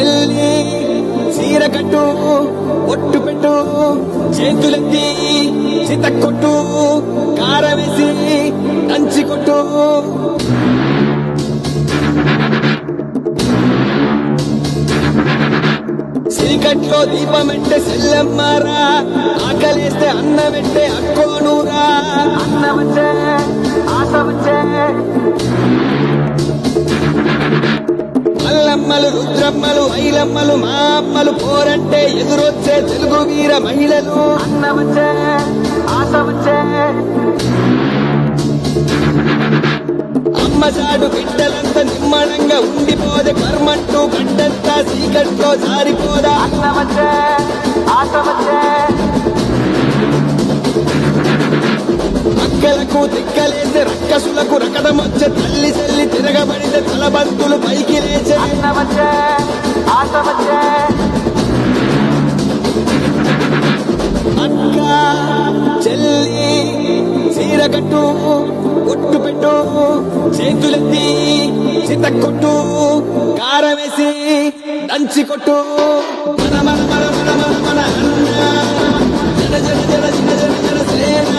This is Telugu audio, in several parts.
వెళ్ళి చీర కట్టు ఒట్టు పెట్టు చేతులెత్తి చిత కొట్టు కారవేసి కంచి కొట్టు. చీకట్లో దీపమెంటే సెల్లమ్మారా ఆకలేస్తే అన్నమెంటే అక్కోనూరా. అన్నమంటే ఆశ వచ్చే మల్లమ్మలు రుద్రమ్మలు ఐలమ్మలు మా అమ్మలు పోరంటే ఎదురొచ్చే తెలుగు వీర మహిళలు. ఆశ వచ్చే అమ్మ చాడు బిడ్డలంతా నిమ్మడంగా ఉండిపోదే కర్మంటూ గడ్డంతా చీకట్లో జారిపోదా? అన్నవచ్చే అక్కలకు తిక్కలేసే రక్కసులకు రకడమొచ్చే తల్లి చెల్లి తిరగబడితే తలబంతులు పైకి లేచే. ఆశ వచ్చే అక్క చెల్లి చీర కట్టు ఒట్టు పెట్టు చేతులెత్తి చిత కొట్టు కారం వేసి దంచి కొట్టు. మన మన మన మన మన మన అన్న. జన జన జన జన జన జన సేన.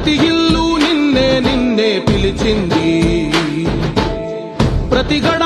ప్రతి ఇల్లు నిన్నే నిన్నే పిలిచింది. ప్రతి గడ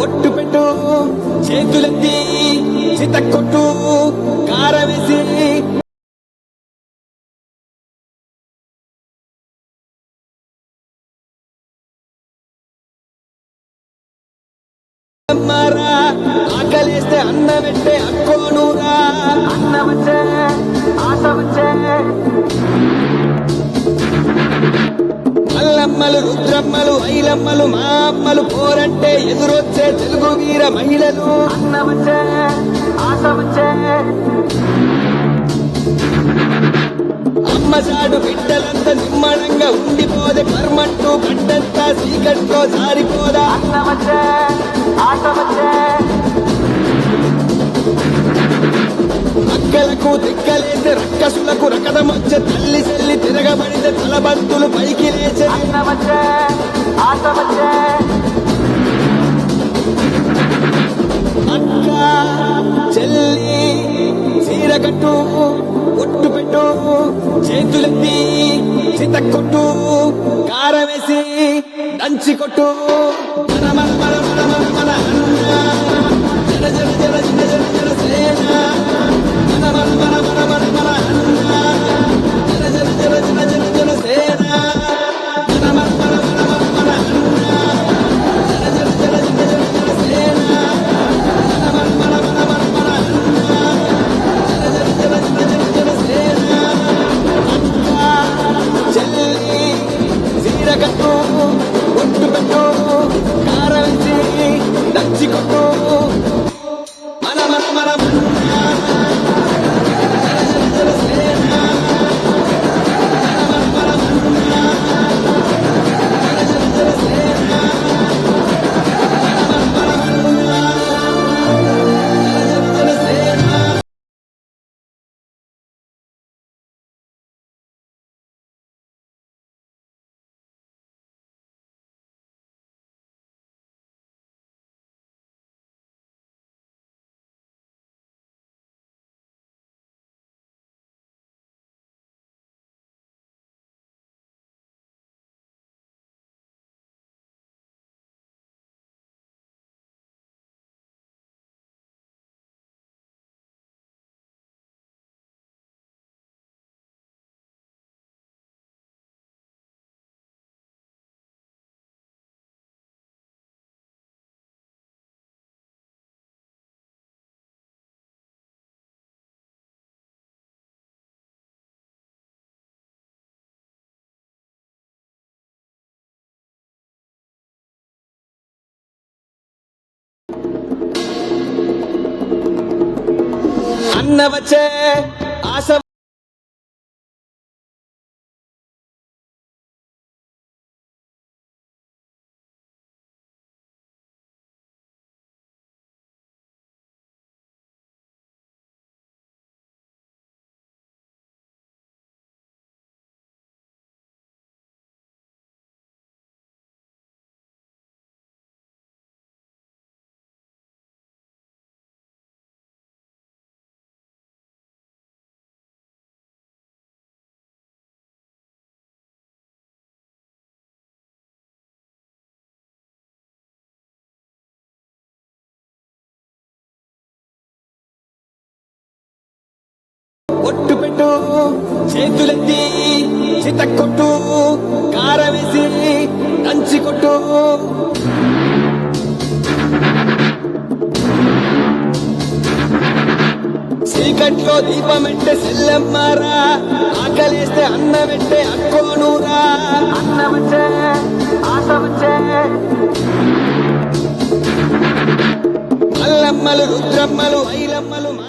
ఒట్టు పెట్టు చేతులెత్తి చిత కొట్టు కారం వేసి అమ్మారా ఆకలేస్తే అన్నమంటే అక్కోనూరా. అన్నవచ్చే ఆశ వచ్చే మల్లమ్మలు రుద్రమ్మలు ఐలమ్మలు మా అమ్మలు పోరంటే ఎదురొచ్చే తెలుగు వీర మహిళలు. ఆశ వచ్చే అమ్మ చాడు బిడ్డలంతా నిమ్మడంగా ఉండిపోదే కర్మంటూ గడ్డంతా చీకట్లో జారిపోదా? ఆశ వచ్చే అక్కలకు రక్కసులకు రకడమొచ్చే తల్లి చెల్లి తిరగబడితే తలబంతులు పైకి లేచే ఆశ వచ్చే అక్క చెల్లి చీర కట్టు ఒట్టు పెట్టు చేతులెత్తి చిత కొట్టు కారం వేసి దంచి కొట్టు మన మన మన మన మన అన్న వచ్చే ఆశ కొట్టు చేతులెత్తి చిత కొట్టు కారవేసి దంచి కొట్టు. చీకట్లో దీపమెంటే సెల్లెమ్మారా ఆకలేస్తే అన్నమెంటే అక్కోనూరా. అన్న వచ్చే మల్లమ్మలు రుద్రమ్మలు ఐలమ్మలు మా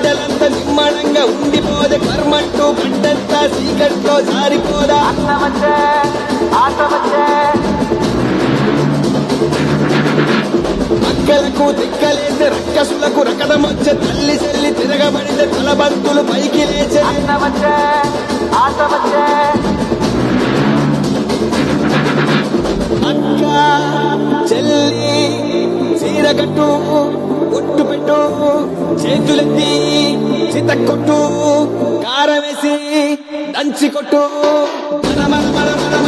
బిడ్డలంతా నిమ్మడంగా ఉండిపోదే కర్మంటూ పంటంతా చీకట్లో జారిపోదా? అన్న వచ్చే ఆశ వచ్చే అక్కలకు దిక్కలేసే రక్కసులకు రకదమొచ్చే తల్లి చెల్లి తిరగబడితే తలబంతులు పైకి లేచే. అన్న వచ్చే ఆశ వచ్చే అక్క చెల్లి చీరకట్టు ఒట్టు పెట్టు. చేతులెత్తి చిత కొట్టు. కారం వేసి దంచి కొట్టు. మన మన మన మన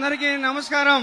అందరికీ నమస్కారం.